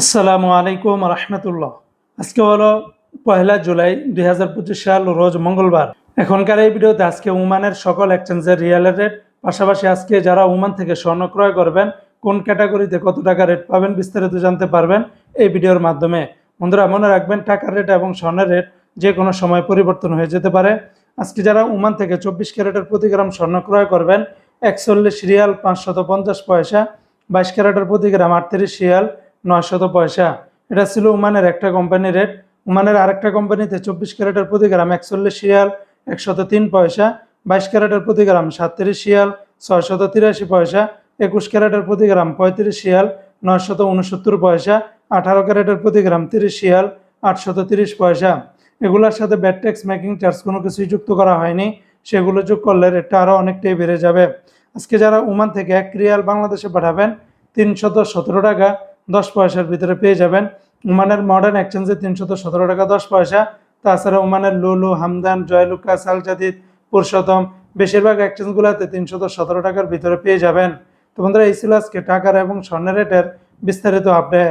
আসসালামু আলাইকুম রহমতুল্লাহ। আজকে হলো পয়লা জুলাই দুই হাজার পঁচিশ সাল, রোজ মঙ্গলবার। এখনকার এই ভিডিওতে আজকে উমানের সকল এক্সচেঞ্জের রিয়েলের রেট পাশাপাশি আজকে যারা উমান থেকে স্বর্ণ ক্রয় করবেন, কোন ক্যাটাগরিতে কত টাকা রেট পাবেন বিস্তারিত জানতে পারবেন এই ভিডিওর মাধ্যমে। বন্ধুরা, মনে রাখবেন, টাকার রেট এবং স্বর্ণের রেট যে কোনো সময় পরিবর্তন হয়ে যেতে পারে। আজকে যারা উমান থেকে চব্বিশ ক্যারেটের প্রতি গ্রাম স্বর্ণ ক্রয় করবেন, একচল্লিশ রিয়াল পাঁচশত পঞ্চাশ পয়সা, বাইশ ক্যারেটের প্রতি গ্রাম আটত্রিশ রিয়াল নয়শত পয়সা। এটা ছিল উমানের একটা কোম্পানি রেট উমানের আরেকটা কোম্পানিতে চব্বিশ ক্যারেটের প্রতি গ্রাম একচল্লিশ শিয়াল একশত তিন পয়সা। বাইশ ক্যারেটের প্রতি গ্রাম সাতত্রিশ শিয়াল ছয়শত তিরাশি পয়সা। একুশ ক্যারেটের প্রতি গ্রাম পঁয়ত্রিশ শিয়াল নয়শত উনসত্তর পয়সা। আঠারো ক্যারেটের প্রতি গ্রাম তিরিশ শিয়াল আটশত তিরিশ পয়সা। এগুলোর সাথে ব্যাট মেকিং চার্জ কোনো কিছুই যুক্ত করা হয়নি। সেগুলো যোগ করলে রেটটা আরও অনেকটাই বেড়ে যাবে। আজকে যারা ওমান থেকে এক রিয়াল বাংলাদেশে পাঠাবেন, তিনশত সতেরো টাকা। দশ পয়সার ভিতরে পেয়ে যাবেন। ওমানের মডার্ন এক্সচেঞ্জে তিনশো তো সতেরো টাকা দশ পয়সা। তাছাড়া ওমানের লুলু, হামদান, জয়লুকা, সালজাদিদ, পুরুষোত্তম, বেশিরভাগ এক্সচেঞ্জগুলোতে তো সতেরো টাকার ভিতরে পেয়ে যাবেন। তো বন্ধুরা, এই ছিল আজকে টাকার এবং স্বর্ণের রেটের বিস্তারিত আপডেট